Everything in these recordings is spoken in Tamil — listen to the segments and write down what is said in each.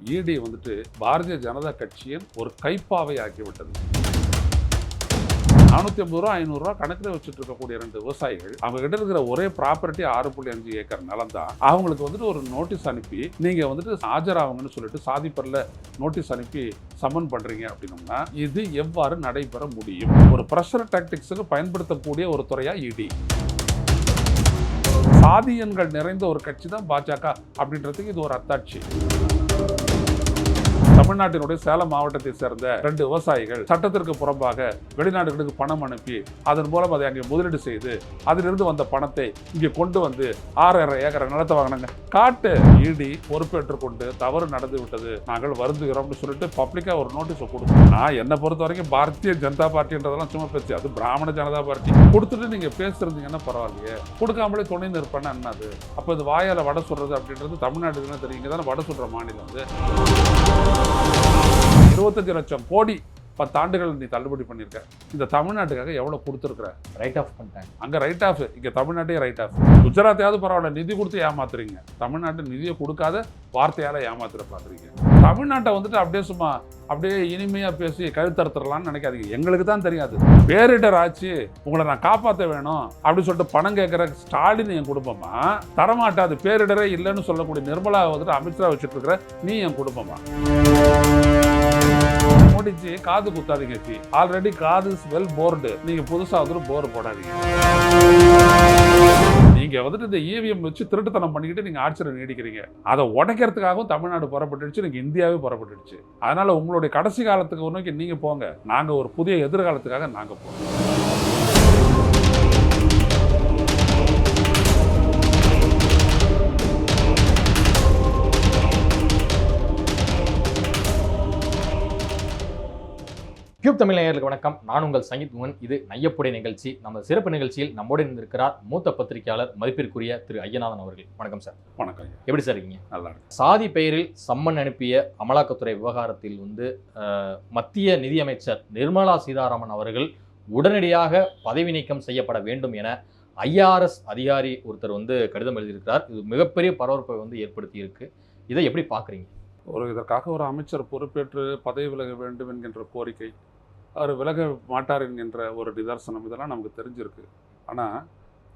இடி வந்துட்டு பாரதிய ஜனதா கட்சியின் ஒரு கைப்பாவை ஆக்கிவிட்டது. நானூற்றி ஐம்பது ரூபா ஐநூறுரூவா கணக்கில் வச்சுட்டு இருக்கக்கூடிய ரெண்டு விவசாயிகள் அவங்க கிட்ட இருக்கிற ஒரே ப்ராப்பர்ட்டி ஆறு புள்ளி அஞ்சு ஏக்கர் நிலம் தான். அவங்களுக்கு வந்துட்டு ஒரு நோட்டீஸ் அனுப்பி நீங்கள் வந்துட்டு ஆஜராகுங்கன்னு சொல்லிட்டு சாதிப்பரில் நோட்டீஸ் அனுப்பி சமன் பண்ணுறீங்க அப்படின்னோம்னா இது எவ்வாறு நடைபெற முடியும்? ஒரு ப்ரெஷர் டாக்டிக்ஸுக்கு பயன்படுத்தக்கூடிய ஒரு துறையா இடி. சாதியன்கள் நிறைந்த ஒரு கட்சி தான் பாஜக அப்படின்றதுக்கு இது ஒரு அத்தாட்சி. தமிழ்நாட்டினுடைய சேலம் மாவட்டத்தை சேர்ந்த ரெண்டு விவசாயிகள் சட்டத்திற்கு புறம்பாக வெளிநாடுகளுக்கு பணம் அனுப்பி அதன் மூலம் அதை அங்கே முதலீடு செய்து அதிலிருந்து வந்த பணத்தை இங்கே கொண்டு வந்து ஆறரை ஏக்கரை நிலத்தை வாங்கினாங்க. காட்டு இடி பொறுப்பேற்றுக் கொண்டு தவறு நடந்து விட்டது. நாங்கள் வருந்துகிறோம்னு சொல்லிட்டு பப்ளிக்கா ஒரு நோட்டீஸ் கொடுக்கணும் நான் என்னை பொறுத்த வரைக்கும் பாரதிய ஜனதா பார்ட்டின்றதெல்லாம் சும்மா பேச்சு. அது பிராமண ஜனதா பார்ட்டி. கொடுத்துட்டு நீங்க பேசுறீங்கன்னா பரவாயில்லையே. கொடுக்காமலே துணை நிற்பேன்னா என்னது அப்போ இது வாயால் வடை சொல்றது அப்படின்றது தமிழ்நாட்டுக்கு தெரியுங்க தெரியும். இங்கே தானே வடை சொல்ற மாநிலம் வந்து இருபத்தஞ்சு லட்சம் கோடி பத்தாண்டுகள் நீ தள்ளுபடி பண்ணியிருக்க. இந்த தமிழ்நாட்டுக்காக எவ்வளோ கொடுத்துருக்குற? ரைட் ஆஃப் பண்ணிட்டாங்க. அங்கே ரைட் ஆஃப் இங்கே தமிழ்நாட்டே ரைட் ஆஃப் குஜராத்தையாவது பரவாயில்ல நிதி கொடுத்து ஏமாத்துறீங்க. தமிழ்நாட்டு நிதியை கொடுக்காத வார்த்தையால் ஏமாத்துற பார்க்குறீங்க தமிழ்நாட்டை வந்துட்டு அப்படியே சும்மா அப்படியே இனிமையாக பேசி கழுத்தறுத்துடலாம்னு நினைக்காதீங்க. எங்களுக்கு தான் தெரியாது. பேரிடர் ஆச்சு உங்களை நான் காப்பாற்ற வேணும் அப்படின்னு சொல்லிட்டு பணம் கேட்குற ஸ்டாலின் என் குடும்பமா? தரமாட்டாது பேரிடரே இல்லைன்னு சொல்லக்கூடிய நிர்மலா வந்துட்டு அமைச்சராக வச்சுட்டு இருக்கிற நீ என் குடும்பமா? அடிச்சு காது குத்தாதீங்க சி ஆல்ரெடி காது வெல் போர்டு நீங்க புதுசா வந்துட்டு போர் போடாதீங்க. நீங்க வந்துட்டு இந்த இவிஎம் வச்சு திருட்டுத்தனம் பண்ணிக்கிட்டு நீங்க ஆட்சியை நீடிக்கிறீங்க. அதை உடைக்கிறதுக்காகவும் தமிழ்நாடு புறப்பட்டுடுச்சு நீங்க இந்தியாவே புறப்பட்டுடுச்சு. அதனால உங்களுடைய கடைசி காலத்துக்கு நோக்கி நீங்க போங்க. நாங்க ஒரு புதிய எதிர்காலத்துக்காக நாங்க போறோம். கியூப் தமிழ் நேயர்களுக்கு வணக்கம். நான் உங்கள் சங்கீத் மோகன். இது நையப்புடைய நிகழ்ச்சி. நம்ம சிறப்பு நிகழ்ச்சியில் நம்மோடு இருந்திருக்கிறார் மூத்த பத்திரிகையாளர் மதிப்பிற்குரிய திரு ஐயநாதன் அவர்கள். வணக்கம் சார். வணக்கம் எப்படி சார் இருக்கீங்க? நல்லா இருக்கு சாதி பெயரில் சம்மன் அனுப்பிய அமலாக்கத்துறை விவகாரத்தில் வந்து மத்திய நிதியமைச்சர் நிர்மலா சீதாராமன் அவர்கள் உடனடியாக பதவி நீக்கம் செய்யப்பட வேண்டும் என ஐஆர்எஸ் அதிகாரி ஒருத்தர் வந்து கடிதம் எழுதியிருக்கிறார். இது மிகப்பெரிய பரபரப்பை வந்து ஏற்படுத்தி இருக்கு இதை எப்படி பார்க்குறீங்க? ஒரு இதற்காக ஒரு அமைச்சர் பொறுப்பேற்று பதவி விலக வேண்டும் என்கின்ற கோரிக்கை அவர் விலக மாட்டார் என்கின்ற ஒரு நிதர்சனம் இதெல்லாம் நமக்கு தெரிஞ்சிருக்கு. ஆனால்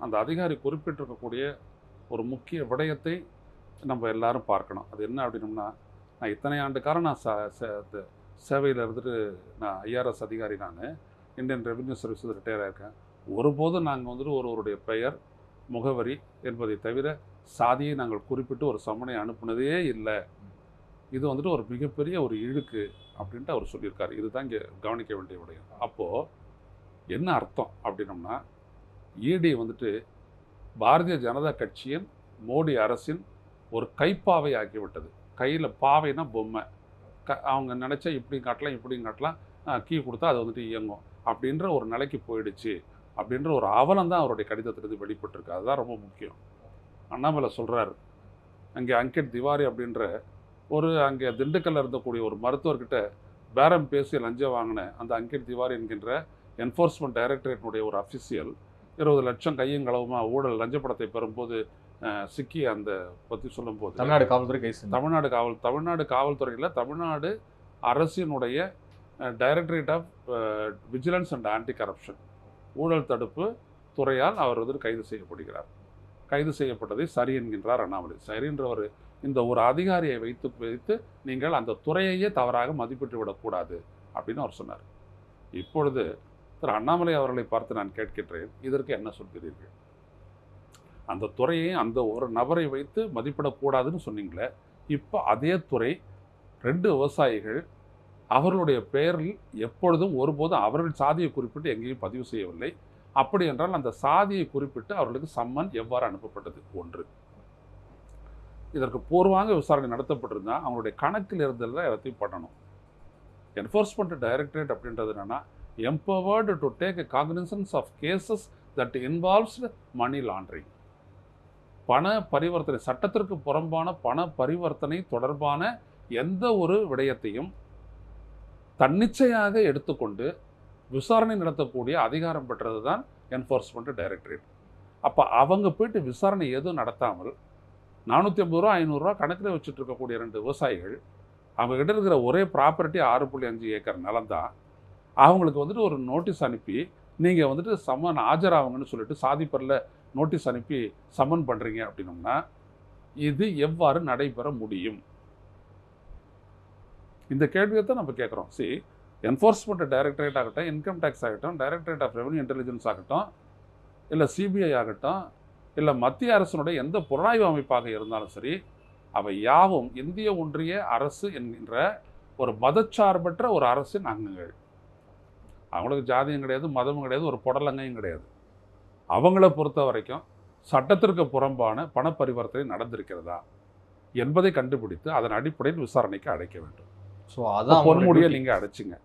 அந்த அதிகாரி குறிப்பிட்டிருக்கக்கூடிய ஒரு முக்கிய விடயத்தை நம்ம எல்லாரும் பார்க்கணும். அது என்ன அப்படின்னம்னா நான் இத்தனை ஆண்டுக்காரம் நான் ச சேவையில் இருந்துட்டு நான் ஐஆர்எஸ் அதிகாரி நான் இந்தியன் ரெவென்யூ சர்வீஸ் ரிட்டையர் ஆயிருக்கேன். ஒருபோதும் நாங்கள் வந்துட்டு ஒருவருடைய பெயர் முகவரி என்பதை தவிர சாதியை நாங்கள் குறிப்பிட்டு ஒரு சம்மனை அனுப்புனதே இல்லை. இது வந்துட்டு ஒரு மிகப்பெரிய ஒரு இழுக்கு அப்படின்ட்டு அவர் சொல்லியிருக்காரு. இதுதான் இங்கே கவனிக்க வேண்டிய விடயம். அப்போது என்ன அர்த்தம் அப்படின்னம்னா இடி வந்துட்டு பாரதிய ஜனதா கட்சியின் மோடி அரசின் ஒரு கைப்பாவை ஆக்கிவிட்டது. கையில் பாவைனா பொம்மை. க அவங்க நினச்சா இப்படியும் காட்டலாம் இப்படியும் காட்டலாம் கீ கொடுத்தா அது வந்துட்டு இயங்கும் அப்படின்ற ஒரு நிலைக்கு போயிடுச்சு அப்படின்ற ஒரு அவலம் தான் அவருடைய கடிதத்திலிருந்து வெளிப்பட்டிருக்கு. அதுதான் ரொம்ப முக்கியம். அண்ணாமலை சொல்கிறார் அங்கே அங்கிட் திவாரி அப்படின்ற ஒரு அங்கே திண்டுக்கல்ல இருந்தக்கூடிய ஒரு மருத்துவர்கிட்ட பேரம் பேசி லஞ்சம் வாங்கின அந்த அங்கிட் திவாரி என்கின்ற என்ஃபோர்ஸ்மெண்ட் டைரக்டரேட்டினுடைய ஒரு அஃபிஷியல் இருபது லட்சம் கையும் களவுமா ஊழல் லஞ்ச பணத்தை பெறும்போது சிக்கி அந்த பற்றி சொல்லும்போது. தமிழ்நாடு காவல்துறை தமிழ்நாடு காவல் தமிழ்நாடு காவல்துறையில் தமிழ்நாடு அரசினுடைய directorate of vigilance and anti corruption ஊழல் தடுப்பு துறையால் அவர் வந்து கைது செய்யப்படுகிறார். கைது செய்யப்பட்டதை சரி என்கின்றார் அண்ணாமலை. சரி என்றவர் இந்த ஒரு அதிகாரியை வைத்து வைத்து நீங்கள் அந்த துறையையே தவறாக மதிப்பிட்டு விடக்கூடாது அப்படின்னு அவர் சொன்னார். இப்பொழுது திரு அண்ணாமலை அவர்களை பார்த்து நான் கேட்கின்றேன் இதற்கு என்ன சொல்கிறீர்கள்? அந்த துறையை அந்த ஒரு நபரை வைத்து மதிப்பிடக்கூடாதுன்னு சொன்னீங்களே இப்போ அதே துறை ரெண்டு விவசாயிகள் அவர்களுடைய பெயரில் எப்பொழுதும் ஒருபோதும் அவர்கள் சாதியை குறிப்பிட்டு எங்கேயும் பதிவு செய்யவில்லை. அப்படி என்றால் அந்த சாதியை குறிப்பிட்டு அவர்களுக்கு சம்மன் எவ்வாறு அனுப்பப்பட்டது? ஒன்று. இதற்கு பூர்வாங்க விசாரணை நடத்தப்பட்டிருந்தா அவங்களுடைய கணக்கில் இருந்ததில் எல்லாத்தையும் பண்ணணும். என்ஃபோர்ஸ்மெண்ட் டைரக்டரேட் அப்படின்றது என்னென்னா empowered to take cognizance of cases that involves money laundering பண பரிவர்த்தனை சட்டத்திற்கு புறம்பான பண பரிவர்த்தனை தொடர்பான எந்த ஒரு விடயத்தையும் தன்னிச்சையாக எடுத்துக்கொண்டு விசாரணை நடத்தக்கூடிய அதிகாரம் பெற்றது தான் என்ஃபோர்ஸ்மெண்ட் டைரக்டரேட் அப்போ அவங்க போயிட்டு விசாரணை எதுவும் நடத்தாமல் நானூற்றி ஐம்பது ரூபா ஐநூறுரூவா கணக்கில் வச்சுட்டு இருக்கக்கூடிய ரெண்டு விவசாயிகள் அவங்கக்கிட்ட இருக்கிற ஒரே ப்ராப்பர்ட்டி ஆறு புள்ளி அஞ்சு ஏக்கர் நிலம் தான் அவங்களுக்கு வந்துட்டு ஒரு நோட்டீஸ் அனுப்பி நீங்கள் வந்துட்டு சம்மன் ஆஜராகுங்கன்னு சொல்லிட்டு சாதிப்பரில் நோட்டீஸ் அனுப்பி சம்மன் பண்ணுறீங்க அப்படின்னோம்னா இது எவ்வாறு நடைபெற முடியும்? இந்த கேள்வியை தான் நம்ம கேட்குறோம். சி என்ஃபோர்ஸ்மெண்ட் டைரக்டரேட் ஆகட்டும் இன்கம் டேக்ஸ் ஆகட்டும் டைரக்டரேட் ஆஃப் ரெவன்யூ இன்டெலிஜென்ஸ் ஆகட்டும் இல்லை சிபிஐ ஆகட்டும் இல்லை மத்திய அரசினுடைய எந்த புலனாய்வு அமைப்பாக இருந்தாலும் சரி அவை யாவும் இந்திய ஒன்றிய அரசு என்கின்ற ஒரு மதச்சார்பற்ற ஒரு அரசின் அங்கங்கள். அவங்களுக்கு ஜாதியும் கிடையாது மதமும் கிடையாது ஒரு புடலங்கையும் கிடையாது. அவங்கள பொறுத்த வரைக்கும் சட்டத்திற்கு புறம்பான பண பரிவர்த்தனை நடந்திருக்கிறதா என்பதை கண்டுபிடித்து அதன் அடிப்படையில் விசாரணைக்கு அழைக்க வேண்டும். ஸோ அதான் பொன்முடியை நீங்கள் அடைச்சிங்க.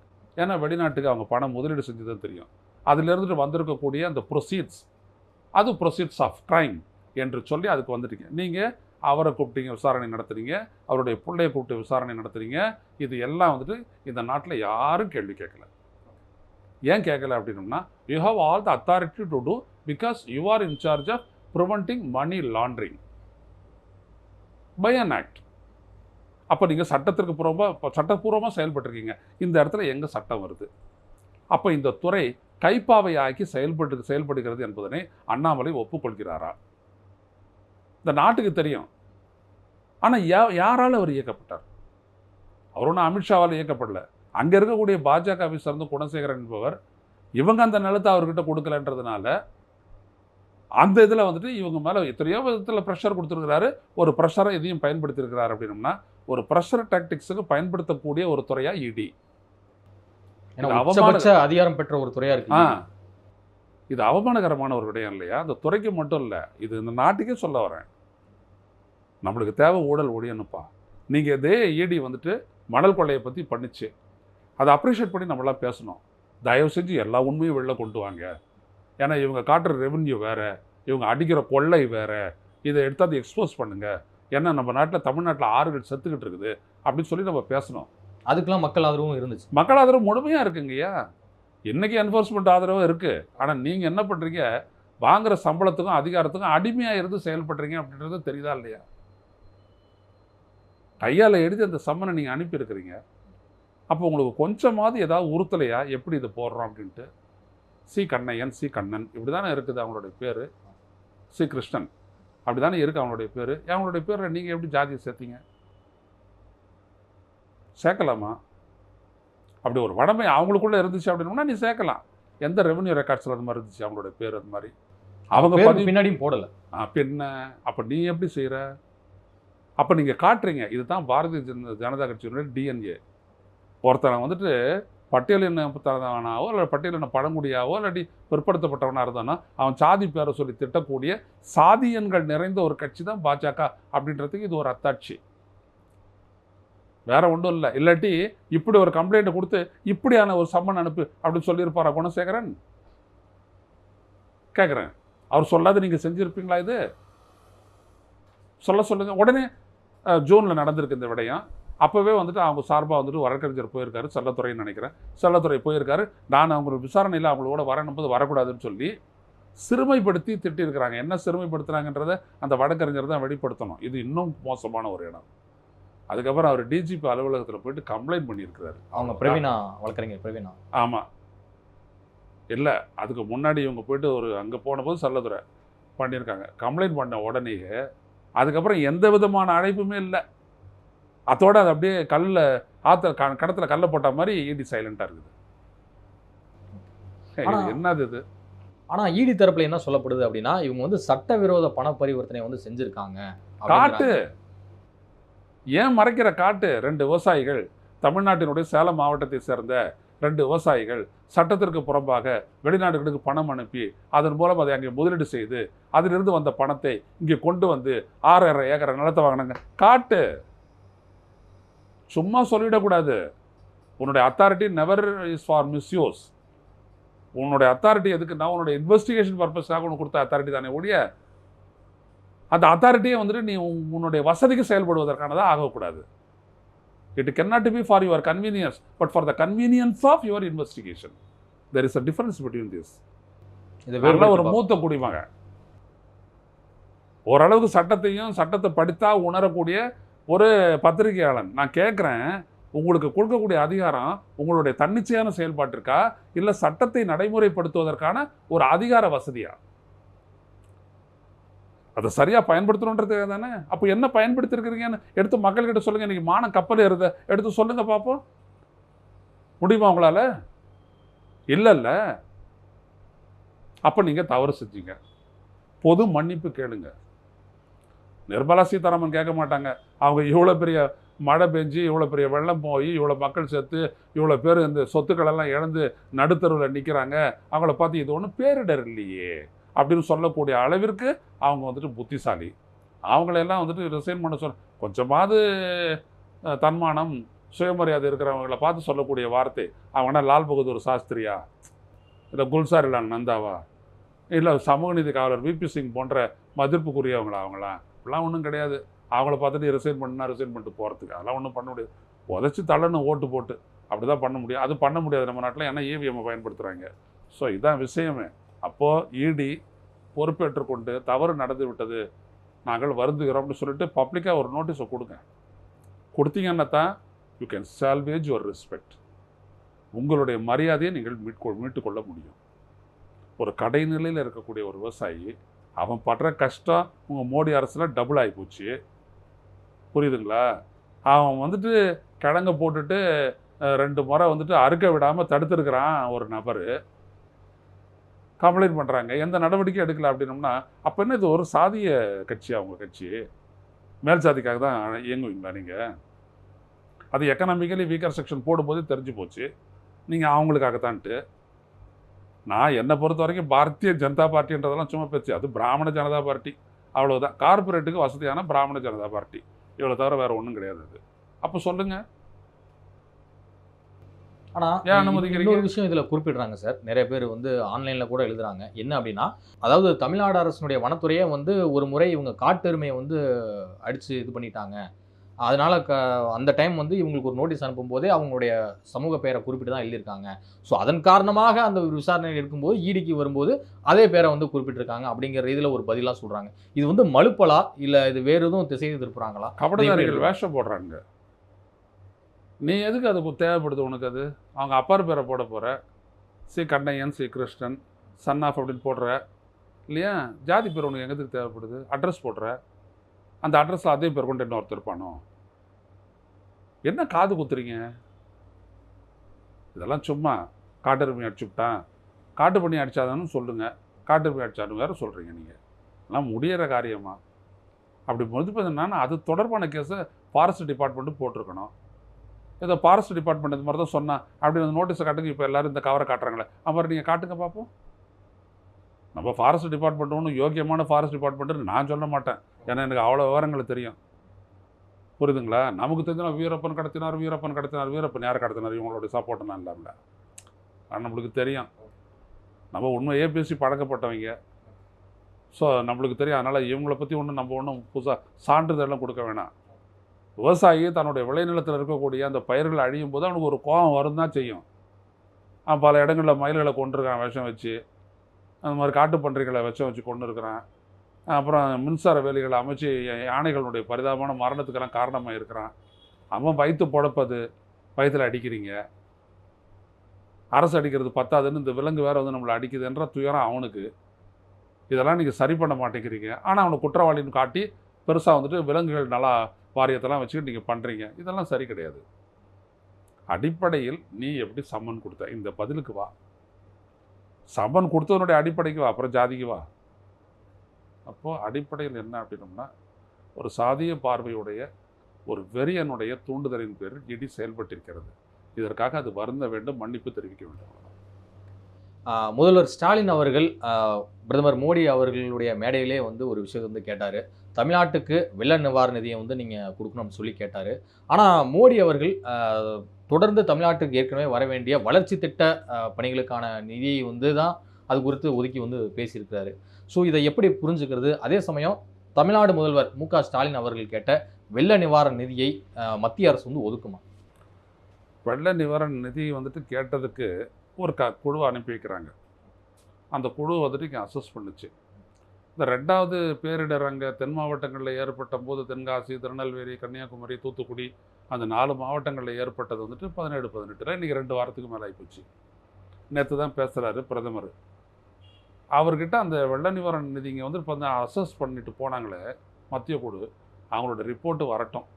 ஏன்னா வெளிநாட்டுக்கு அவங்க பணம் முதலீடு செஞ்சதும் தெரியும். அதிலிருந்து வந்திருக்கக்கூடிய அந்த ப்ரொசீட்ஸ் அது ப்ரொசீட்ஸ் ஆஃப் க்ரைம் என்று சொல்லி அதுக்கு வந்துட்டீங்க. நீங்கள் அவரை கூப்பிட்டீங்க விசாரணை நடத்துறீங்க. அவருடைய பிள்ளையை கூப்பிட்டு விசாரணை நடத்துறீங்க. இது எல்லாம் வந்துட்டு இந்த நாட்டில் யாரும் கேள்வி கேட்கல. ஏன் கேட்கல அப்படின்னம்னா you have all the authority to do because you are in charge of preventing money laundering by an act அப்போ நீங்கள் சட்டத்திற்கு புறமாக சட்டப்பூர்வமாக செயல்பட்டிருக்கீங்க. இந்த இடத்துல எங்கே சட்டம் வருது? அப்போ இந்த துறை கைப்பாவையாக்கி செயல்பட்டு செயல்படுகிறது என்பதனை அண்ணாமலை ஒப்புக்கொள்கிறாரா? இந்த நாட்டுக்கு தெரியும். ஆனால் யா யாரால் அவர் இயக்கப்பட்டார்? அவர் ஒன்றும் அமித்ஷாவால் இயக்கப்படல. அங்கே இருக்கக்கூடிய பாஜகவை சேர்ந்த குணசேகரன் என்பவர் இவங்க அந்த நிலத்தை அவர்கிட்ட கொடுக்கலன்றதுனால அந்த இதில் வந்துட்டு இவங்க மேலே எத்தனையோ விதத்தில் ப்ரெஷர் கொடுத்துருக்கிறாரு. ஒரு ப்ரெஷரை இதையும் பயன்படுத்தியிருக்கிறார் அப்படின்னம்னா ஒரு ப்ரெஷர் டாக்டிக்ஸுக்கு பயன்படுத்தக்கூடிய ஒரு துறையாக இடி உச்சபட்ச அதிகாரம் பெற்ற ஒரு துறையா இருக்கு இது. அவமானகரமான ஒரு விடயம் இல்லையா? அந்த துறைக்கு மட்டும் இல்லை இது இந்த நாட்டுக்கே சொல்ல வரேன். நம்மளுக்கு தேவை ஊழல் ஒழியனுப்பா நீங்கள் இதே இடி வந்துட்டு மணல் கொள்ளையை பற்றி பண்ணிச்சு. அதை அப்ரிஷியேட் பண்ணி நம்மளாம் பேசணும். தயவு செஞ்சு எல்லா உண்மையும் வெளில கொண்டு வாங்க. ஏன்னா இவங்க காட்டுற ரெவென்யூ வேற இவங்க அடிக்கிற கொள்ளை வேற. இதை எடுத்தாந்து எக்ஸ்போஸ் பண்ணுங்க. ஏன்னா நம்ம நாட்டில் தமிழ்நாட்டில் ஆறுகள் செத்துக்கிட்டு இருக்குது. அப்படின்னு சொல்லி நம்ம பேசணும். அதுக்கெல்லாம் மக்கள் ஆதரவும் இருந்துச்சு. மக்கள் ஆதரவு முழுமையாக இருக்குங்கய்யா இன்னைக்கு என்ஃபோர்ஸ்மெண்ட் ஆதரவும் இருக்குது ஆனால் நீங்கள் என்ன பண்ணுறீங்க வாங்குகிற சம்பளத்துக்கும் அதிகாரத்துக்கும் அடிமையாக இருந்து செயல்படுறீங்க அப்படின்றது தெரியுதா இல்லையா? கையால் எழுதி அந்த சம்மனை நீங்கள் அனுப்பியிருக்கிறீங்க. அப்போ உங்களுக்கு கொஞ்சமாவது ஏதாவது உறுத்தலையா? எப்படி இது போடுறோம் அப்படின்ட்டு. சி. கண்ணையன் சி. கண்ணன். இப்படி தானே இருக்குது அவங்களுடைய பேர். சி. கிருஷ்ணன். அப்படி தானே இருக்குது அவங்களுடைய பேர். அவங்களுடைய பேரில் நீங்கள் எப்படி ஜாதியை சேர்த்தீங்க? சேர்க்கலாமா? அப்படி ஒரு வடமை அவங்களுக்குள்ள இருந்துச்சு அப்படின்னா நீ சேர்க்கலாம். எந்த ரெவன்யூ ரெக்கார்ட்ஸில் அது மாதிரி இருந்துச்சு? அவங்களோட பேர் அது மாதிரி. அவங்க பின்னாடியும் போடல. அப்போ என்ன அப்போ நீ எப்படி செய்கிற அப்போ நீங்கள் காட்டுறீங்க. இதுதான் பாரதிய ஜன ஜனதா கட்சியினுடைய டிஎன்ஏ ஒருத்தனை வந்துட்டு பட்டியலின தரவனாவோ இல்லை பட்டியலின பழங்குடியாவோ இல்லாட்டி பிற்படுத்தப்பட்டவனாக இருந்தானா அவன் சாதி பேரை சொல்லி திட்டக்கூடிய சாதியன்கள் நிறைந்த ஒரு கட்சி தான் பாஜக அப்படின்றதுக்கு இது ஒரு அத்தாட்சி. வேற ஒன்றும் இல்லை. இல்லாட்டி இப்படி ஒரு கம்ப்ளைண்ட்டை கொடுத்து இப்படியான ஒரு சம்மன் அனுப்பு அப்படின்னு சொல்லியிருப்பாரா குணசேகரன்? கேட்குறேன் அவர் சொல்லாத நீங்கள் செஞ்சுருப்பீங்களா இது? சொல்ல சொல்லுங்க. உடனே ஜூனில் ஜூன்ல நடந்திருக்கு இந்த விடயம். அப்போவே வந்துட்டு அவங்க சார்பாக வந்துட்டு வழக்கறிஞர் போயிருக்காரு செல்லத்துறைன்னு நினைக்கிறேன். செல்லத்துறை போயிருக்காரு. நான் அவங்க விசாரணையில் அவங்களோட வரணும்போது வரக்கூடாதுன்னு சொல்லி சிறுமைப்படுத்தி திட்டிருக்கிறாங்க. என்ன சிறுமைப்படுத்துறாங்கன்றத அந்த வழக்கறிஞர் தான் வெளிப்படுத்தணும். இது இன்னும் மோசமான ஒரு இடம் அதுக்கப்புறம் அவர் டிஜிபி அலுவலகத்தில் போயிட்டு கம்ப்ளைண்ட் பண்ணியிருக்கிறாரு. அவங்க பிரவீனா வழக்கறிஞர் பிரவீனா. ஆமாம் இல்லை அதுக்கு முன்னாடி இவங்க போயிட்டு ஒரு அங்கே போனபோது செல்லதுரை பண்ணியிருக்காங்க. கம்ப்ளைண்ட் பண்ண உடனேயே அதுக்கப்புறம் எந்த விதமான அழைப்புமே இல்லை. அதோட அது அப்படியே கல்லில் ஆற்ற க கடத்தில் கல்லை போட்ட மாதிரி ஈடி சைலண்ட்டாக இருக்குது. என்னது இது? ஆனா ஈடி தரப்புல என்ன சொல்லப்படுது அப்படின்னா இவங்க வந்து சட்டவிரோத பண பரிவர்த்தனை வந்து செஞ்சிருக்காங்க காட்டு! ஏன் மறைக்கிற காட்டு? ரெண்டு விவசாயிகள். தமிழ்நாட்டினுடைய சேலம் மாவட்டத்தை சேர்ந்த ரெண்டு விவசாயிகள் சட்டத்திற்கு புறம்பாக வெளிநாடுகளுக்கு பணம் அனுப்பி அதன் மூலம் அதை அங்கே முதலீடு செய்து அதிலிருந்து வந்த பணத்தை இங்கே கொண்டு வந்து ஆறரை ஏக்கரை நிலத்தை வாங்கினாங்க. காட்டு! சும்மா சொல்லிடக்கூடாது. உன்னுடைய authority never is for misuse உன்னுடைய அத்தாரிட்டி எதுக்குன்னா உன்னுடைய இன்வெஸ்டிகேஷன் பர்பஸ்க்காக உனக்கு கொடுத்த அத்தாரிட்டி தானே ஒழிய அந்த அத்தாரிட்டியே வந்துட்டு நீ உன்- உன்னுடைய வசதிக்கு செயல்படுவதற்கானதாக ஆகக்கூடாது. It cannot be for your convenience but for the convenience of your investigation there is a difference between this இது வேறுபடுத்தி ஒரு. மூத்த குடிமகன். ஓரளவுக்கு சட்டத்தையும் சட்டத்தை படித்தா உணரக்கூடிய ஒரு பத்திரிகையாளன். நான் கேட்குறேன் உங்களுக்கு கொடுக்கக்கூடிய அதிகாரம் உங்களுடைய தன்னிச்சையான செயல்பாட்டிற்கா? இல்லை சட்டத்தை நடைமுறைப்படுத்துவதற்கான ஒரு அதிகார வசதியா? அதை சரியாக பயன்படுத்தணுன்றது தானே அப்போ என்ன பயன்படுத்திருக்கிறீங்கன்னு எடுத்து மக்கள்கிட்ட சொல்லுங்கள் இன்றைக்கி மானம் கப்பல் ஏறுத எடுத்து சொல்லுங்கள் பார்ப்போம். முடியுமா உங்களால்? இல்லைல்ல. அப்போ நீங்கள் தவறு செஞ்சீங்க. பொது மன்னிப்பு கேளுங்க. நிர்மலா சீதாராமன் கேட்க மாட்டாங்க. அவங்க இவ்வளோ பெரிய மழை பெஞ்சு இவ்வளோ பெரிய வெள்ளம் போய் இவ்வளோ மக்கள் செத்து இவ்வளோ பேர் இந்த சொத்துக்களெல்லாம் இழந்து நடுத்தருவில் நிற்கிறாங்க அவங்கள பார்த்து இது ஒன்றும் பேரிடர் இல்லையே. அப்படின்னு சொல்லக்கூடிய அளவிற்கு அவங்க வந்துட்டு புத்திசாலி. அவங்களெல்லாம் வந்துட்டு ரிசைன் பண்ண சொல் கொஞ்சமாவது தன்மானம் சுயமரியாதை இருக்கிறவங்கள பார்த்து சொல்லக்கூடிய வார்த்தை. அவங்கன்னா லால் பகதூர் சாஸ்திரியா? இல்லை குல்சார் இல்லாங் நந்தாவா? இல்லை சமூக நீதி காவலர் விபி சிங் போன்ற மதிப்புக்குரியவங்களா அவங்களாம் இப்படிலாம் ஒன்றும் கிடையாது. அவங்கள பார்த்துட்டு ரிசைன் பண்ணால் ரிசைன் பண்ணிட்டு போகிறதுக்கு அதெல்லாம் ஒன்றும் பண்ண முடியாது. உதச்சி தள்ளணும் ஓட்டு போட்டு. அப்படி தான் பண்ண முடியும். அது பண்ண முடியாது. நம்ம நாட்டில் ஏன்னா இவிஎம்மை பயன்படுத்துகிறாங்க ஸோ இதுதான் விஷயமே. அப்போது இடி பொறுப்பேற்றுக்கொண்டு தவறு நடந்து விட்டது. நாங்கள் வருந்துகிறோம்னு சொல்லிட்டு பப்ளிக்காக ஒரு நோட்டீஸை கொடுங்க. கொடுத்தீங்கன்னா தான் you can salvage your respect உங்களுடைய மரியாதையை நீங்கள் மீட்கொ மீட்டுக்கொள்ள முடியும். ஒரு கடைநிலையில் இருக்கக்கூடிய ஒரு விவசாயி அவன் படுற கஷ்டம் உங்கள் மோடி அரசில் டபுள் ஆகி போச்சு. புரியுதுங்களா? அவன் வந்துட்டு கிழங்க போட்டுட்டு ரெண்டு முறை வந்துட்டு அறுக்க விடாமல் தடுத்துருக்கிறான் ஒரு நபர். கம்ப்ளைண்ட் பண்ணுறாங்க எந்த நடவடிக்கையும் எடுக்கல அப்படின்னோம்னா அப்போ என்ன இது ஒரு சாதிய கட்சி அவங்க கட்சி? மேல் சாதிக்காக தான் இயங்குவீங்களா நீங்கள் அது எக்கனாமிக்கலி வீக்கர் செக்ஷன் போடும்போது தெரிஞ்சு போச்சு. நீங்கள் அவங்களுக்காகத்தான்ட்டு. நான் என்னை பொறுத்த வரைக்கும் பாரதிய ஜனதா பார்ட்டின்றதெல்லாம் சும்மா பேச்சு. அது பிராமண ஜனதா பார்ட்டி. அவ்வளோதான் கார்ப்பரேட்டுக்கு வசதியான பிராமண ஜனதா பார்ட்டி. இவ்வளோ தவிர வேறு ஒன்றும் கிடையாது அது. அப்போ சொல்லுங்கள் ஆனா ஏன் அனுமதிக்கிறீங்க? இன்னொரு விஷயம் இதுல குறிப்பிடுறாங்க சார். நிறைய பேர் வந்து ஆன்லைன்ல கூட எழுதுறாங்க. என்ன அப்படின்னா அதாவது தமிழ்நாடு அரசினுடைய வனத்துறையே வந்து ஒரு முறை இவங்க காட்டெருமையை வந்து அடிச்சு இது பண்ணிட்டாங்க. அதனால க அந்த டைம் வந்து இவங்களுக்கு ஒரு நோட்டீஸ் அனுப்பும் போதே அவங்களுடைய சமூக பெயரை குறிப்பிட்டு தான் எழுதியிருக்காங்க. ஸோ அதன் காரணமாக அந்த ஒரு விசாரணை எடுக்கும்போது ஈடிக்கு வரும்போது அதே பேரை வந்து குறிப்பிட்டிருக்காங்க அப்படிங்கிற இதில் ஒரு பதிலாக சொல்றாங்க. இது வந்து மலுப்பலா இல்லை இது வேற எதுவும் திசை திருப்புறாங்களா? கபடதாரிகள் வேஷம் போடுறாங்க நீ எதுக்கு அது தேவைப்படுது உனக்கு அது? அவங்க அப்பார் பேரை போட போகிற C. Kannaiyan C. Krishnan son of அப்படின்னு போடுற. இல்லையா? ஜாதி பேர் உனக்கு எங்கத்துக்கு தேவைப்படுது? அட்ரஸ் போடுற. அந்த அட்ரஸில் அதே பேர் கொண்டு இன்னொருத்தர் இருப்பானோ? என்ன காது குத்துறீங்க? இதெல்லாம் சும்மா காட்டெருமை அடிச்சுக்கிட்டான் காட்டு பண்ணி அடித்தாதானு சொல்லுங்கள் காட்டெருமை அடித்தானு வேறு சொல்கிறீங்க நீங்கள் எல்லாம் முடியிற காரியமாக அப்படி மதிப்பதுனா அது தொடர்பான கேஸை ஃபாரஸ்ட் டிபார்ட்மெண்ட்டு போட்டிருக்கணும். ஏதோ ஃபாரஸ்ட் டிபார்ட்மெண்ட் இந்த மாதிரி தான் சொன்னா அப்படி அந்த நோட்டீஸை காட்டுங்க இப்போ எல்லாரும் இந்த கவரை காட்டுறாங்களே. அப்புறம் நீங்கள் காட்டுங்க பார்ப்போம் நம்ம ஃபாரஸ்ட் டிபார்ட்மெண்ட் ஒன்று யோக்கியமான ஃபாரஸ்ட் டிபார்ட்மெண்ட்டுன்னு நான் சொல்ல மாட்டேன். ஏன்னா எனக்கு அவ்வளோ விவரங்கள் தெரியும். புரியுதுங்களா? நமக்கு தெரிஞ்சா வீரப்பன் கடத்தினார் வீரப்பன் கடத்தினார் வீரப்பன் யார் கடத்தினார்? இவங்களோட சப்போர்ட் நான் இல்லாமல் ஆனால் நம்மளுக்கு தெரியும். நம்ம உண்மையே பேசி பழக்கப்பட்டவங்க. ஸோ நம்மளுக்கு தெரியும். அதனால் இவங்கள பற்றி ஒன்றும் நம்ம ஒன்றும் புதுசாக சான்றிதழெல்லாம் கொடுக்க வேணாம். விவசாயி தன்னுடைய விளைநிலத்தில் இருக்கக்கூடிய அந்த பயிர்கள் அழியும் போது அவனுக்கு ஒரு கோபம் வரும் தான் செய்யும். பல இடங்களில் மயில்களை கொண்டிருக்கான் விஷம் வச்சு. அந்த மாதிரி காட்டு பன்றிகளை விஷம் வச்சு கொண்டு இருக்கிறான் அப்புறம் மின்சார வேலிகளை அமைச்சு யானைகளுடைய பரிதாபமான மரணத்துக்கெல்லாம் காரணமாக இருக்கிறான். அவன் வயிற்று பொழப்பது வயிற்றில் அடிக்கிறீங்க. அரசு அடிக்கிறது பத்தாதுன்னு இந்த விலங்கு வேறு வந்து நம்மளை அடிக்குதுன்ற துயரம் அவனுக்கு. இதெல்லாம் நீங்கள் சரி பண்ண மாட்டேங்கிறீங்க. ஆனால் அவனை குற்றவாளின்னு காட்டி பெருசாக வந்துட்டு விலங்குகள் நல்லா வாரியத்தெல்லாம் வச்சுக்கிட்டு நீங்கள் பண்ணுறீங்க இதெல்லாம் சரி கிடையாது. அடிப்படையில் நீ எப்படி சம்மன் கொடுத்த? இந்த பதிலுக்கு வா. சம்மன் கொடுத்தவனுடைய அடிப்படைக்கு வா அப்புறம் ஜாதிக்கு வா. அப்போது அடிப்படையில் என்ன அப்படின்னோம்னா ஒரு சாதிய பார்வையுடைய ஒரு வெறியனுடைய தூண்டுதலின் பேரில் இடி செயல்பட்டிருக்கிறது. இதற்காக அது வருந்த வேண்டும் மன்னிப்பு தெரிவிக்க வேண்டும். முதல்வர் ஸ்டாலின் அவர்கள் பிரதமர் மோடி அவர்களுடைய மேடையிலே வந்து ஒரு விஷயத்தை வந்து கேட்டார். தமிழ்நாட்டுக்கு வெள்ள நிவாரண நிதியை வந்து நீங்கள் கொடுக்கணும்னு சொல்லி கேட்டார். ஆனால் மோடி அவர்கள் தொடர்ந்து தமிழ்நாட்டுக்கு ஏற்கனவே வர வேண்டிய வளர்ச்சி திட்ட பணிகளுக்கான நிதியை வந்து தான் அது குறித்து ஒதுக்கி வந்து பேசியிருக்கிறாரு. ஸோ இதை எப்படி புரிஞ்சுக்கிறது? அதே சமயம் தமிழ்நாடு முதல்வர் மு ஸ்டாலின் அவர்கள் கேட்ட வெள்ள நிவாரண நிதியை மத்திய அரசு வந்து ஒதுக்குமா? வெள்ள நிவாரண நிதி வந்துட்டு கேட்டதுக்கு ஒரு க குழு அனுப்பி வைக்கிறாங்க. அந்த குழு வந்துட்டு இங்கே அசஸ் பண்ணுச்சு. இந்த ரெண்டாவது பேரிடர் அங்கே தென் மாவட்டங்களில் ஏற்பட்ட போது தென்காசி திருநெல்வேலி கன்னியாகுமரி தூத்துக்குடி அந்த நாலு மாவட்டங்களில் ஏற்பட்டது வந்துட்டு பதினேழு பதினெட்டுல இன்றைக்கி ரெண்டு வாரத்துக்கு மேலே ஆகிப்போச்சு நேற்று தான் பேசுகிறாரு பிரதமர். அவர்கிட்ட அந்த வெள்ள நிவாரண நிதிங்க வந்து இப்போ அசஸ் பண்ணிட்டு போனாங்களே மத்திய குழு அவங்களோட ரிப்போர்ட்டு வரட்டும்.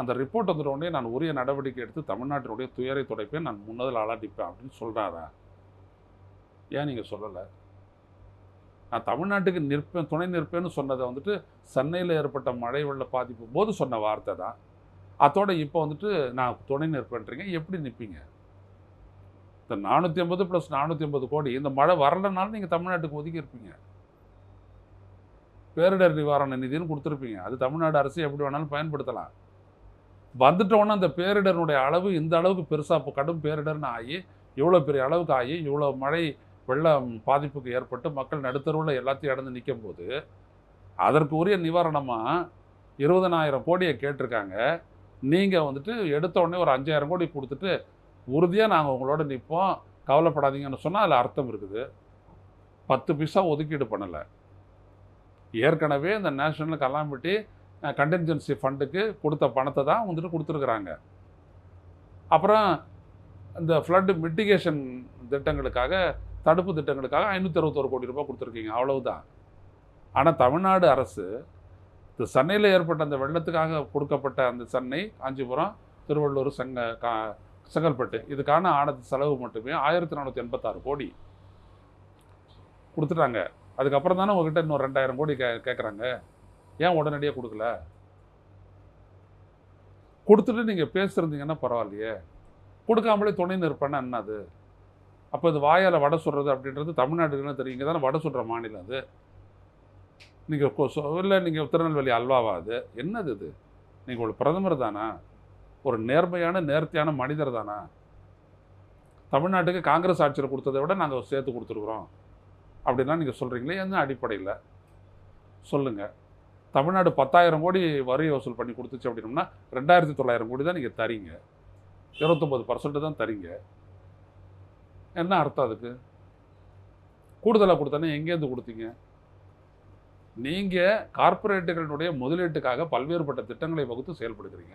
அந்த ரிப்போர்ட் வந்துட்ட உடனே நான் உரிய நடவடிக்கை எடுத்து தமிழ்நாட்டினுடைய துயரை துடைப்பேன் நான் முன்னதில் ஆளாட்டிப்பேன் அப்படின்னு சொல்கிறாரா ஏன் நீங்கள் சொல்லலை? நான் தமிழ்நாட்டுக்கு நிற்பேன் துணை நிற்பேன்னு சொன்னதை வந்துட்டு சென்னையில் ஏற்பட்ட மழை வெள்ள பாதிப்பு போது சொன்ன வார்த்தை தான். அதோட இப்போ வந்துட்டு நான் துணை நிற்பேன்றீங்க. எப்படி நிற்பீங்க? இந்த நானூற்றி ஐம்பது ப்ளஸ் நானூற்றி ஐம்பது கோடி இந்த மழை வரலனாலும் நீங்கள் தமிழ்நாட்டுக்கு ஒதுக்கி இருப்பீங்க. பேரிடர் நிவாரண நிதின்னு கொடுத்துருப்பீங்க. அது தமிழ்நாடு அரசு எப்படி வேணாலும் பயன்படுத்தலாம். வந்துட்டோன்னா அந்த பேரிடருடைய அளவு இந்த அளவுக்கு பெருசாக இப்போ கடும் பேரிடர்னு ஆகி இவ்வளோ பெரிய அளவுக்கு ஆகி இவ்வளோ மழை வெள்ளம் பாதிப்புக்கு ஏற்பட்டு மக்கள் நடுத்தருவில் எல்லாத்தையும் இடந்து நிற்கும் போது அதற்கு உரிய நிவாரணமாக இருபதனாயிரம் கோடியை கேட்டிருக்காங்க. நீங்கள் வந்துட்டு எடுத்த உடனே ஒரு அஞ்சாயிரம் கோடி கொடுத்துட்டு உறுதியாக நாங்கள் உங்களோட நிற்போம் கவலைப்படாதீங்கன்னு சொன்னால் அதில் அர்த்தம் இருக்குது. பத்து பைசா ஒதுக்கீடு பண்ணலை. ஏற்கனவே இந்த நேஷனல் கலாமிட்டி கண்டின்ஜென்சி ஃபண்டுக்கு கொடுத்த பணத்தை தான் வந்துட்டு கொடுத்துருக்குறாங்க. அப்புறம் இந்த ஃப்ளட் மிட்டிகேஷன் திட்டங்களுக்காக தடுப்பு திட்டங்களுக்காக ஐநூற்றி அறுபத்தோரு கோடி ரூபாய் கொடுத்துருக்கீங்க. அவ்வளவுதான். ஆனால் தமிழ்நாடு அரசு இந்த சென்னையில் ஏற்பட்ட அந்த வெள்ளத்துக்காக கொடுக்கப்பட்ட அந்த சென்னை காஞ்சிபுரம் திருவள்ளூர் செங்க கா செங்கல்பட்டு இதுக்கான ஆனது செலவு மட்டுமே ஆயிரத்தி நானூற்றி எண்பத்தாறு கோடி கொடுத்துட்டாங்க. அதுக்கப்புறம் தானே உங்ககிட்ட இன்னும் ரெண்டாயிரம் கோடி கே கேட்குறாங்க ஏன் உடனடியாக கொடுக்கல? கொடுத்துட்டு நீங்கள் பேசுகிறீங்கன்னா பரவாயில்லையே. கொடுக்காமலே துணை நிற்பேன்னா என்னது அப்போ இது வாயால் வடை சுடுறது அப்படின்றது தமிழ்நாட்டுக்குன்னு தெரியும்? இங்கே தானே வடை சுடுற மாநிலம் அது. நீங்கள் இல்லை நீங்கள் திருநெல்வேலி அல்வாவா அது. என்னது இது? நீங்கள் ஒரு பிரதமர் தானா? ஒரு நேர்மையான நேர்த்தியான மனிதர் தானா? தமிழ்நாட்டுக்கு காங்கிரஸ் ஆட்சியில் கொடுத்ததை விட நாங்கள் சேர்த்து கொடுத்துருக்குறோம். அப்படின்னா நீங்கள் சொல்கிறீங்களே என்ன அடிப்படையில்? சொல்லுங்கள் தமிழ்நாடு பத்தாயிரம் கோடி வரி வசூல் பண்ணி கொடுத்துச்சு அப்படின்னோம்னா ரெண்டாயிரத்தி தொள்ளாயிரம் கோடி தான் நீங்கள் தரீங்க. இருபத்தொம்பது பர்சன்ட் தான் தரீங்க. என்ன அர்த்தம் அதுக்கு? கூடுதலாக கொடுத்தானே எங்கேருந்து கொடுத்தீங்க? நீங்கள் கார்ப்பரேட்டுகளுடைய முதலீட்டுக்காக பல்வேறுபட்ட திட்டங்களை வகுத்து செயல்படுகிறீங்க.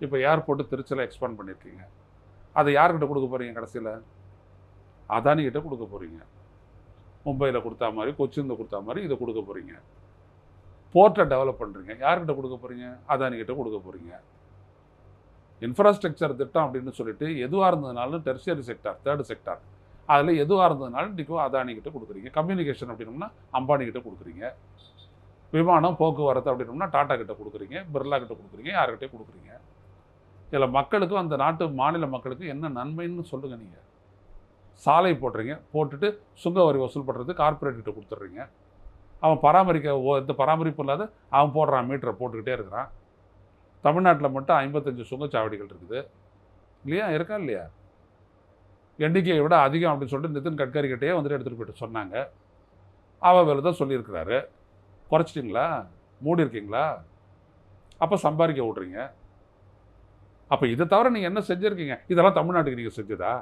இப்போ ஏர்போர்ட்டு திருச்சியில் எக்ஸ்பேண்ட் பண்ணியிருக்கீங்க. அதை யார்கிட்ட கொடுக்க போகிறீங்க கடைசியில்? அதானிக்கிட்ட கொடுக்க போகிறீங்க மும்பையில் கொடுத்தா மாதிரி கொச்சியில் கொடுத்தா மாதிரி இதை கொடுக்க போகிறீங்க போர்ட்டை டெவலப் பண்ணுறீங்க யார்கிட்ட கொடுக்க போகிறீங்க அதானிக்கிட்ட கொடுக்க போகிறீங்க இன்ஃப்ராஸ்ட்ரக்சர் திட்டம் அப்படின்னு சொல்லிட்டு எதுவாக இருந்ததுனாலும் டெர்சியரி செக்டார் தேர்டு செக்டார் அதில் எதுவாக இருந்ததுனாலும் இன்றைக்கும் அதானிக்கிட்ட கொடுக்குறீங்க. கம்யூனிகேஷன் அப்படின்னோம்னா அம்பானிக்கிட்ட கொடுக்குறீங்க. விமானம் போக்குவரத்து அப்படின்னோம்னா டாட்டா கிட்ட கொடுக்குறீங்க. பிர்லா கிட்ட கொடுக்குறீங்க. யார்கிட்டே கொடுக்குறீங்க. இதில் மக்களுக்கும் அந்த நாட்டு மாநில மக்களுக்கு என்ன நன்மைன்னு சொல்லுங்கள் நீங்கள் சாலை போடுறீங்க போட்டுட்டு சுங்க வரி வசூல் பண்ணுறது கார்ப்பரேட் கொடுத்துட்றீங்க. அவன் பராமரிக்க ஓ எந்த பராமரிப்பு இல்லாத அவன் போடுறான் மீட்டரை போட்டுக்கிட்டே இருக்கிறான். தமிழ்நாட்டில் மட்டும் ஐம்பத்தஞ்சு சுங்கச்சாவடிகள் இருக்குது. இல்லையா? இருக்கா இல்லையா? எண்ணிக்கையை விட அதிகம் அப்படின்னு சொல்லிட்டு நிதின் கட்கரி கிட்டேயே வந்துட்டு எடுத்துகிட்டு போயிட்டு சொன்னாங்க. அவ வேலை தான் சொல்லியிருக்கிறாரு. குறைச்சிட்டிங்களா? மூடி இருக்கீங்களா? அப்போ சம்பாதிக்க விட்றீங்க அப்போ இதை தவிர நீங்கள் என்ன செஞ்சுருக்கீங்க? இதெல்லாம் தமிழ்நாட்டுக்கு நீங்கள் செஞ்சதா?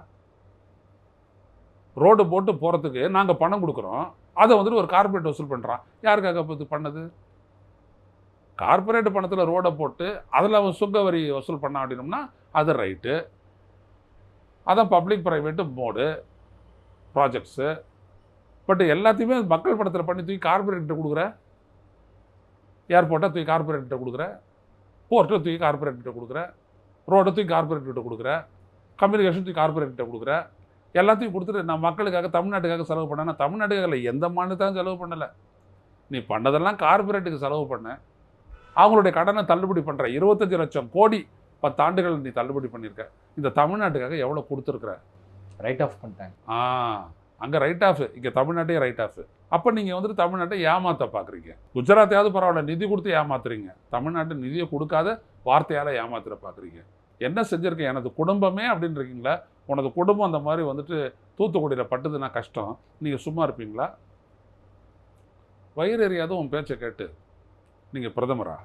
ரோடு போட்டு போகிறதுக்கு நாங்கள் பணம் கொடுக்குறோம். அதை வந்துட்டு ஒரு கார்ப்பரேட் வசூல் பண்ணுறான் யாருக்காக இப்போ இது பண்ணது? கார்பரேட் பணத்தில் ரோடை போட்டு அதில் அவன் சுங்க வரி வசூல் பண்ண அப்படின்னோம்னா அது ரைட்டு. அதான் public private mode projects. But எல்லாத்தையுமே மக்கள் பணத்தில் பண்ணி தூக்கி கார்பரேட்டை கொடுக்குற? ஏர்போர்ட்டை தூக்கி கார்பரேட்டை கொடுக்குற? போர்ட்டை தூக்கி கார்பரேட்டை கொடுக்குற? ரோடை தூக்கி கார்பரேட்டை கொடுக்குற? கம்யூனிகேஷன் தூக்கி கார்பரேட்டை கொடுக்குற? எல்லாத்தையும் கொடுத்துட்டு நான் மக்களுக்காக தமிழ்நாட்டுக்காக செலவு பண்ணேன்னா தமிழ்நாட்டுக்காக இல்லை எந்த மாநிலத்தான் செலவு பண்ணலை. நீ பண்ணதெல்லாம் கார்ப்பரேட்டுக்கு செலவு பண்ண. அவங்களுடைய கடனை தள்ளுபடி பண்ணுற இருபத்தஞ்சி லட்சம் கோடி பத்து ஆண்டுகள் நீ தள்ளுபடி பண்ணியிருக்க இந்த தமிழ்நாட்டுக்காக எவ்வளோ கொடுத்துருக்குற? ரைட் ஆஃப் பண்ணிட்டாங்க. ஆ அங்கே ரைட் ஆஃப் இங்கே தமிழ்நாட்டே ரைட் ஆஃப் அப்போ நீங்கள் வந்துட்டு தமிழ்நாட்டை ஏமாற்ற பார்க்குறீங்க குஜராத்தையாவது பரவாயில்ல நிதி கொடுத்து ஏமாத்துறீங்க. தமிழ்நாட்டு நிதியை கொடுக்காத வார்த்தையால் ஏமாத்துற பார்க்குறீங்க என்ன செஞ்சுருக்கேன் எனது குடும்பமே அப்படின்னு இருக்கீங்களா உனது குடும்பம் அந்த மாதிரி வந்துட்டு தூத்துக்குடியில் பட்டுதுன்னா கஷ்டம். நீங்கள் சும்மா இருப்பீங்களா? வயிறு எறியாத உன் பேச்சை கேட்டு. நீங்கள் பிரதமரா?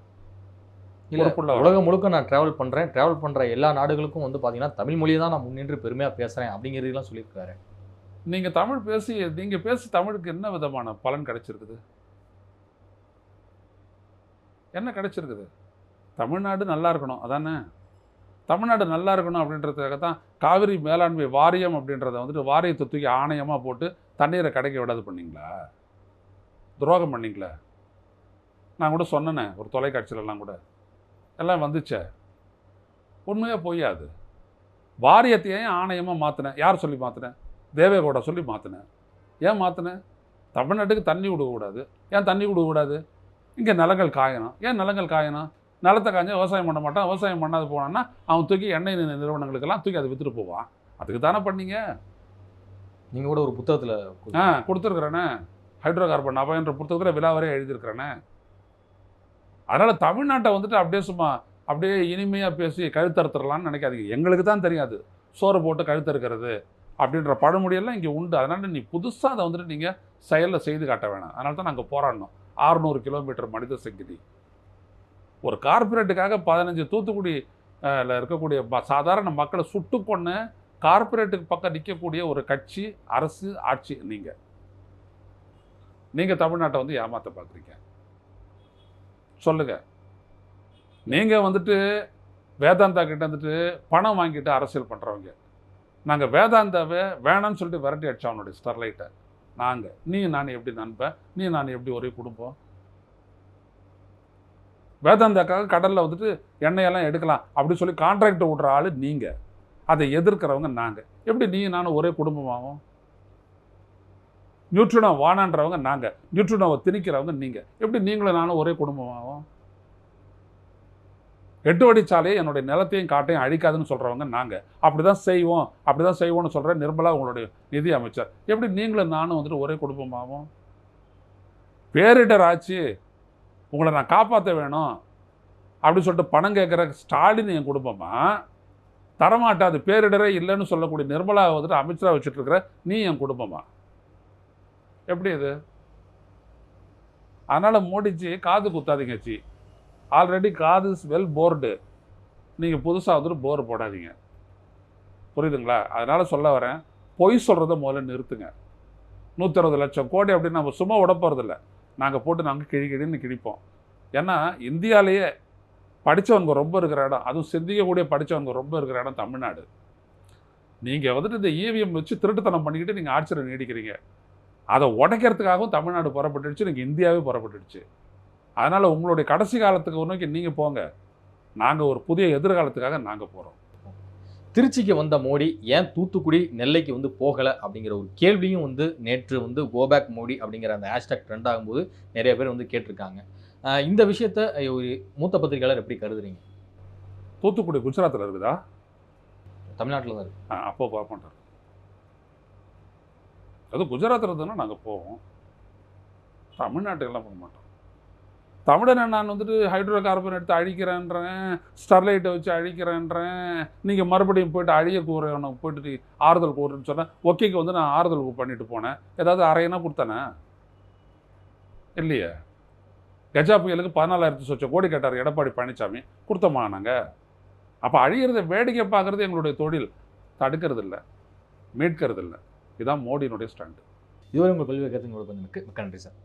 இல்ல உலகம் முழுக்க நான் டிராவல் பண்றேன். டிராவல் பண்ற எல்லா நாடுகளுக்கும் வந்து பாத்தீங்கன்னா தமிழ் மொழியை தான் நான் முன்னின்று பெருமையா பேசுறேன் அப்படிங்கிறதெல்லாம் சொல்லியிருக்காரு. நீங்கள் தமிழ் பேசி நீங்கள் பேசி தமிழுக்கு என்ன விதமான பலன் கிடைச்சிருக்குது? என்ன கிடைச்சிருக்குது? தமிழ்நாடு நல்லா இருக்கணும் அதானே? தமிழ்நாடு நல்லா இருக்கணும் அப்படின்றதுக்காக தான் காவிரி மேலாண்மை வாரியம் அப்படின்றத வந்துட்டு வாரியத்தை தூக்கி ஆணையமாக போட்டு தண்ணீரை கிடைக்க விடாது பண்ணீங்களா? துரோகம் பண்ணீங்களா? நான் கூட சொன்னேனே ஒரு தொலைக்காட்சியிலலாம் கூட. எல்லாம் வந்துச்சே. உண்மையாக பொய்யாது. வாரியத்தையும் ஆணையமாக மாற்றினேன் யார் சொல்லி மாற்றினேன் தேவேகவுடா சொல்லி மாற்றினேன் ஏன் மாற்றினேன் தமிழ்நாட்டுக்கு தண்ணி விடக்கூடாது. ஏன் தண்ணி விடக்கூடாது? இங்கே நிலங்கள் காயணும். ஏன் நிலங்கள் காயணும்? நிலத்தை காய்ஞ்சா விவசாயம் பண்ண மாட்டான். விவசாயம் பண்ணாது போனான்னா அவன் தூக்கி எண்ணெய் நிறுவனங்களுக்கெல்லாம் தூக்கி அதை விற்றுட்டு போவான். அதுக்கு தானே பண்ணீங்க? நீங்க கூட ஒரு புத்தகத்துல ஆ கொடுத்துருக்குறேனே. ஹைட்ரோ கார்பன் அபாயன்ற புத்தகத்தில் விலாவரே எழுதியிருக்கிறேனே. அதனால் தமிழ்நாட்டை வந்துட்டு அப்படியே சும்மா அப்படியே இனிமையாக பேசி கழுத்தறுத்துடலான்னு நினைக்காதீங்க. எங்களுக்கு தான் தெரியாது. சோறு போட்டு கழுத்தறுக்கிறது அப்படின்ற பழமொழியெல்லாம் இங்கே உண்டு. அதனால் நீ புதுசாக அதை வந்துட்டு நீங்கள் செயலில் செய்து காட்ட வேணாம். அதனால தான் நாங்கள் போராடணும். ஆறுநூறு கிலோமீட்டர் மனித சங்கிலி. ஒரு கார்ப்பரேட்டுக்காக பதினஞ்சு தூத்துக்குடி இருக்கக்கூடிய ம- சாதாரண மக்களை சுட்டு கொண்டு கார்ப்பரேட்டுக்கு பக்கம் நிற்கக்கூடிய ஒரு கட்சி அரசு ஆட்சி நீங்கள் நீங்கள் தமிழ்நாட்டை வந்து ஏமாற்ற பார்க்குறீங்க. சொல்லுங்கள் நீங்கள் வந்துட்டு வேதாந்தா கிட்ட வந்துட்டு பணம் வாங்கிட்டு அரசியல் பண்ணுறவங்க நாங்கள் வேதாந்தாவை வேணாம்னு சொல்லிட்டு விரட்டி அடிச்சோம் அவனுடைய ஸ்டெர்லைட்டை. நாங்கள் நீ நான் எப்படி நண்பன் நீ நான் எப்படி ஒரே குடும்பம்? வேதாந்தாக்காக கடலில் வந்துட்டு எண்ணெயெல்லாம் எடுக்கலாம் அப்படி சொல்லி கான்ட்ராக்டை விட்ற ஆள் நீங்கள் அதை எதிர்க்கிறவங்க நாங்கள் எப்படி நீ நானும் ஒரே குடும்பமாகும் நியூட்ரினோ வானான்றவங்க நாங்கள் நியூட்ரினோவை திணிக்கிறவங்க நீங்கள் எப்படி நீங்களும் நானும் ஒரே குடும்பமாகும் எட்டு வழிச்சாலையை என்னுடைய நிலத்தையும் காட்டையும் அழிக்காதுன்னு சொல்கிறவங்க நாங்கள் அப்படி தான் செய்வோம். அப்படி தான் செய்வோம்னு சொல்கிற நிர்மலா உங்களுடைய நிதி அமைச்சர். எப்படி நீங்களும் நானும் வந்துட்டு ஒரே குடும்பமாகும் பேரிடர் ஆச்சு உங்களை நான் காப்பாற்ற வேணும். அப்படின்னு சொல்லிட்டு பணம் கேட்குற ஸ்டாலின் என் குடும்பமா? தரமாட்டாது. பேரிடரே இல்லைன்னு சொல்லக்கூடிய நிர்மலா வந்துட்டு அமைச்சராக வச்சுட்டு இருக்கிற நீ என் குடும்பமா? எப்படி இது? அதனால் மோடிஜி காது குத்தாதீங்க ஜி. ஆல்ரெடி காது வெல் போர்டு நீங்கள் புதுசாக வந்துட்டு போர் போடாதீங்க. புரியுதுங்களா? அதனால் சொல்ல வரேன். பொய் சொல்கிறத முதல்ல நிறுத்துங்க. நூற்றறுபது லட்சம் கோடி அப்படின்னு நம்ம சும்மா விட போகிறதில்ல நாங்கள் போட்டு நாங்கள் கிழி கிழின்னு கிழிப்போம். ஏன்னா இந்தியாவிலேயே படித்தவங்க ரொம்ப இருக்கிற இடம் அதுவும் சிந்திக்கக்கூடிய படித்தவங்க ரொம்ப இருக்கிற இடம் தமிழ்நாடு. நீங்கள் வந்துட்டு இந்த இவிஎம் வச்சு திருட்டுத்தனம் பண்ணிக்கிட்டு நீங்கள் ஆட்சியில் நீடிக்கிறீங்க. அதை உடைக்கிறதுக்காகவும் தமிழ்நாடு புறப்பட்டுடுச்சு நீங்கள் இந்தியாவே புறப்பட்டுடுச்சு. அதனால் உங்களுடைய கடைசி காலத்துக்கு நோக்கி நீங்கள் போங்க. நாங்கள் ஒரு புதிய எதிர்காலத்துக்காக நாங்கள் போகிறோம் திருச்சிக்கு வந்த மோடி ஏன் தூத்துக்குடி நெல்லைக்கு வந்து போகலை அப்படிங்கிற ஒரு கேள்வியும் வந்து நேற்று வந்து கோபேக் மோடி அப்படிங்கிற அந்த ஹேஷ்டாக் ட்ரெண்ட் ஆகும்போது நிறைய பேர் வந்து கேட்டிருக்காங்க. இந்த விஷயத்த ஒரு மூத்த பத்திரிகையாளர் எப்படி கருதுறீங்க? தூத்துக்குடி குஜராத்தில் இருக்குதா? தமிழ்நாட்டில் தான் இருக்கு. ஆ, அப்போ பார்க்க அதுவும் குஜராத்தில் இருந்ததுன்னா நாங்கள் போவோம். தமிழ்நாட்டுக்கெல்லாம் போக மாட்டோம். தமிழனை நான் வந்துட்டு ஹைட்ரோ கார்பன் எடுத்து அழிக்கிறேன்றேன் ஸ்டெர்லைட்டை வச்சு அழிக்கிறேன்றேன் நீங்கள் மறுபடியும் போயிட்டு அழிய கூறணும் போயிட்டு ஆறுதல் கூறுன்னு சொன்னேன். ஓகேக்கு வந்து நான் ஆறுதல் பண்ணிட்டு போனேன். ஏதாவது அரையனா கொடுத்தானே? இல்லையே. கஜா புயலுக்கு பதினாலாயிரத்து சொச்ச கோடி கேட்டார் எடப்பாடி பழனிசாமி கொடுத்தோமா நாங்கள் அப்போ அழியிறத வேடிக்கை பார்க்குறது எங்களுடைய தொழில். தடுக்கிறது இல்லை மீட்கிறது இல்லை இதுதான் மோடியினுடைய ஸ்டாண்டு. இதுவரை உங்கள் கல்வி கருத்து மிக்க நன்றி சார்.